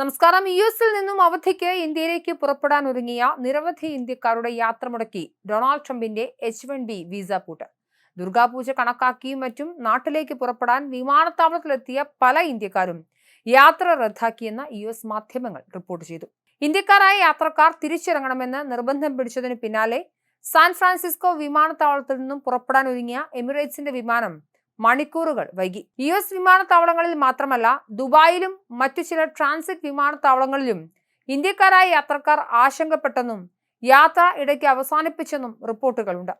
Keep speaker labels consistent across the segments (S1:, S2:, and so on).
S1: നമസ്കാരം. യു എസിൽ നിന്നും അവധിക്ക് ഇന്ത്യയിലേക്ക് പുറപ്പെടാൻ ഒരുങ്ങിയ നിരവധി ഇന്ത്യക്കാരുടെ യാത്ര മുടക്കി ഡൊണാൾഡ് ട്രംപിന്റെ എച്ച് വൺ ബി വിസ പൂട്ട്. ദുർഗാപൂജ കണക്കാക്കിയും മറ്റും നാട്ടിലേക്ക് പുറപ്പെടാൻ വിമാനത്താവളത്തിലെത്തിയ പല ഇന്ത്യക്കാരും യാത്ര റദ്ദാക്കിയെന്ന് യു എസ് മാധ്യമങ്ങൾ റിപ്പോർട്ട് ചെയ്തു. ഇന്ത്യക്കാരായ യാത്രക്കാർ തിരിച്ചിറങ്ങണമെന്ന് നിർബന്ധം പിടിച്ചതിന് പിന്നാലെ സാൻ ഫ്രാൻസിസ്കോ വിമാനത്താവളത്തിൽ നിന്നും പുറപ്പെടാൻ ഒരുങ്ങിയ എമിറേറ്റ്സിന്റെ വിമാനം മണിക്കൂറുകൾ. വൈകി. യു എസ് വിമാനത്താവളങ്ങളിൽ മാത്രമല്ല ദുബായിലും മറ്റു ചില ട്രാൻസിറ്റ് വിമാനത്താവളങ്ങളിലും ഇന്ത്യക്കാരായ യാത്രക്കാർ ആശങ്കപ്പെട്ടെന്നും യാത്ര ഇടയ്ക്ക് അവസാനിപ്പിച്ചെന്നും റിപ്പോർട്ടുകളുണ്ട്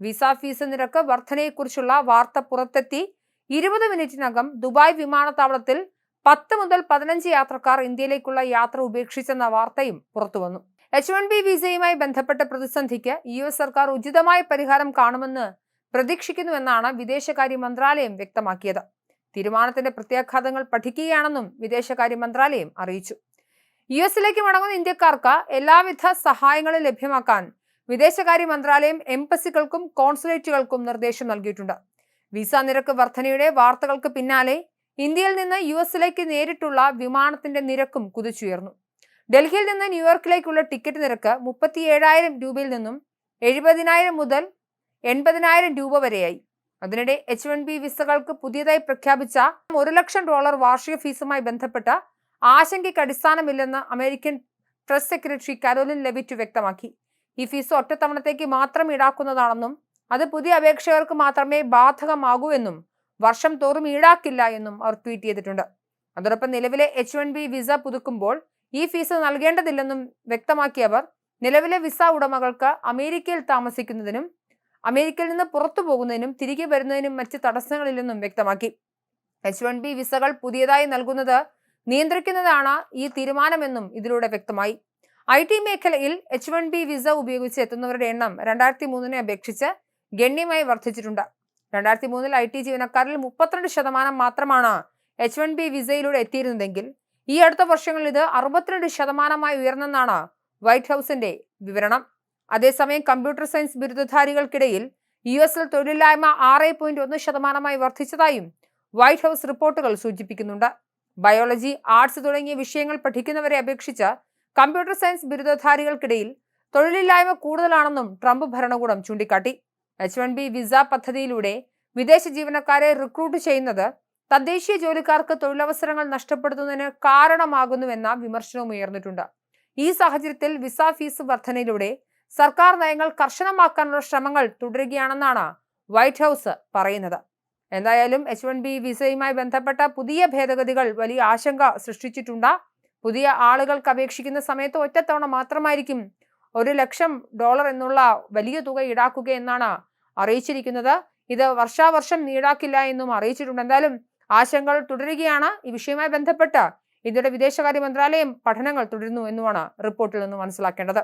S1: വിസ ഫീസ് നിരക്ക് വർധനയെക്കുറിച്ചുള്ള വാർത്ത പുറത്തെത്തി ഇരുപത് മിനിറ്റിനകം ദുബായ് വിമാനത്താവളത്തിൽ പത്ത് മുതൽ പതിനഞ്ച് യാത്രക്കാർ ഇന്ത്യയിലേക്കുള്ള യാത്ര ഉപേക്ഷിച്ചെന്ന വാർത്തയും പുറത്തുവന്നു. എച്ച് വൺ ബി വിസയുമായി ബന്ധപ്പെട്ട പ്രതിസന്ധിക്ക് യു എസ് സർക്കാർ ഉചിതമായ പരിഹാരം കാണുമെന്ന് പ്രതീക്ഷിക്കുന്നുവെന്നാണ് വിദേശകാര്യ മന്ത്രാലയം വ്യക്തമാക്കിയത്. തീരുമാനത്തിന്റെ പ്രത്യാഘാതങ്ങൾ പഠിക്കുകയാണെന്നും വിദേശകാര്യ മന്ത്രാലയം അറിയിച്ചു. യു എസിലേക്ക് മടങ്ങുന്ന ഇന്ത്യക്കാർക്ക് എല്ലാവിധ സഹായങ്ങളും ലഭ്യമാക്കാൻ വിദേശകാര്യ മന്ത്രാലയം എംബസികൾക്കും കോൺസുലേറ്റുകൾക്കും നിർദ്ദേശം നൽകിയിട്ടുണ്ട്. വിസ നിരക്ക് വർധനയുടെ വാർത്തകൾക്ക് പിന്നാലെ ഇന്ത്യയിൽ നിന്ന് യു എസിലേക്ക് നേരിട്ടുള്ള വിമാനത്തിന്റെ നിരക്കും കുതിച്ചുയർന്നു. ഡൽഹിയിൽ നിന്ന് ന്യൂയോർക്കിലേക്കുള്ള ടിക്കറ്റ് നിരക്ക് മുപ്പത്തി ഏഴായിരം രൂപയിൽ നിന്നും എഴുപതിനായിരം മുതൽ എൺപതിനായിരം രൂപ വരെയായി. അതിനിടെ എച്ച് വൺ ബി വിസകൾക്ക് പുതിയതായി പ്രഖ്യാപിച്ച ഒരു ലക്ഷം ഡോളർ വാർഷിക ഫീസുമായി ബന്ധപ്പെട്ട ആശങ്കയ്ക്ക് അടിസ്ഥാനമില്ലെന്ന് American press secretary Karoline Leavitt വ്യക്തമാക്കി. ഈ ഫീസ് ഒറ്റത്തവണത്തേക്ക് മാത്രം ഈടാക്കുന്നതാണെന്നും അത് പുതിയ അപേക്ഷകർക്ക് മാത്രമേ ബാധകമാകൂ എന്നും വർഷം തോറും ഈടാക്കില്ല എന്നും അവർ ട്വീറ്റ് ചെയ്തിട്ടുണ്ട്. അതോടൊപ്പം നിലവിലെ എച്ച് വൺ ബി വിസ പുതുക്കുമ്പോൾ ഈ ഫീസ് നൽകേണ്ടതില്ലെന്നും വ്യക്തമാക്കിയ അവർ നിലവിലെ വിസ ഉടമകൾക്ക് അമേരിക്കയിൽ താമസിക്കുന്നതിനും അമേരിക്കയിൽ നിന്ന് പുറത്തു പോകുന്നതിനും തിരികെ വരുന്നതിനും മറ്റ് തടസ്സങ്ങളില്ലെന്നും വ്യക്തമാക്കി. എച്ച് വൺ ബി വിസകൾ പുതിയതായി നൽകുന്നത് നിയന്ത്രിക്കുന്നതാണ് ഈ തീരുമാനമെന്നും ഇതിലൂടെ വ്യക്തമായി. ഐ ടി മേഖലയിൽ എച്ച് വൺ ബി വിസ ഉപയോഗിച്ച് എത്തുന്നവരുടെ എണ്ണം രണ്ടായിരത്തി മൂന്നിനെ അപേക്ഷിച്ച് ഗണ്യമായി വർദ്ധിച്ചിട്ടുണ്ട്. രണ്ടായിരത്തി മൂന്നിൽ ഐ ടി ജീവനക്കാരിൽ മുപ്പത്തിരണ്ട് ശതമാനം മാത്രമാണ് എച്ച് വൺ ബി വിസയിലൂടെ എത്തിയിരുന്നതെങ്കിൽ ഈ അടുത്ത വർഷങ്ങളിൽ ഇത് അറുപത്തിരണ്ട് ശതമാനമായി ഉയർന്നെന്നാണ് വൈറ്റ് ഹൗസിന്റെ വിവരണം. അതേസമയം കമ്പ്യൂട്ടർ സയൻസ് ബിരുദധാരികൾക്കിടയിൽ യു എസിൽ തൊഴിലില്ലായ്മ ആറ് പോയിന്റ് ഒന്ന് ശതമാനമായി വർദ്ധിച്ചതായും വൈറ്റ് ഹൗസ് റിപ്പോർട്ടുകൾ സൂചിപ്പിക്കുന്നുണ്ട്. ബയോളജി ആർട്സ് തുടങ്ങിയ വിഷയങ്ങൾ പഠിക്കുന്നവരെ അപേക്ഷിച്ച് കമ്പ്യൂട്ടർ സയൻസ് ബിരുദധാരികൾക്കിടയിൽ തൊഴിലില്ലായ്മ കൂടുതലാണെന്നും ട്രംപ് ഭരണകൂടം ചൂണ്ടിക്കാട്ടി. എച്ച് വൺ ബി വിസ പദ്ധതിയിലൂടെ വിദേശ ജീവനക്കാരെ റിക്രൂട്ട് ചെയ്യുന്നത് തദ്ദേശീയ ജോലിക്കാർക്ക് തൊഴിലവസരങ്ങൾ നഷ്ടപ്പെടുത്തുന്നതിന് കാരണമാകുന്നുവെന്ന വിമർശനവും ഉയർന്നിട്ടുണ്ട്. ഈ സാഹചര്യത്തിൽ വിസ ഫീസ് വർധനയിലൂടെ സർക്കാർ നയങ്ങൾ കർശനമാക്കാനുള്ള ശ്രമങ്ങൾ തുടരുകയാണെന്നാണ് വൈറ്റ് ഹൗസ് പറയുന്നത്. എന്തായാലും എച്ച് വൺ ബി വിസയുമായി ബന്ധപ്പെട്ട പുതിയ ഭേദഗതികൾ വലിയ ആശങ്ക സൃഷ്ടിച്ചിട്ടുണ്ട്. പുതിയ ആളുകൾക്ക് അപേക്ഷിക്കുന്ന സമയത്ത് ഒറ്റത്തവണ മാത്രമായിരിക്കും ഒരു ലക്ഷം ഡോളർ എന്നുള്ള വലിയ തുക ഈടാക്കുക എന്നാണ് അറിയിച്ചിരിക്കുന്നത്. ഇത് വർഷാവർഷം ഈടാക്കില്ല എന്നും അറിയിച്ചിട്ടുണ്ട്. എന്തായാലും ആശങ്കകൾ തുടരുകയാണ്. ഈ വിഷയവുമായി ബന്ധപ്പെട്ട് ഇന്ത്യയുടെ വിദേശകാര്യ മന്ത്രാലയം പഠനങ്ങൾ തുടരുന്നു എന്നുമാണ് റിപ്പോർട്ടിൽ നിന്ന് മനസ്സിലാക്കേണ്ടത്.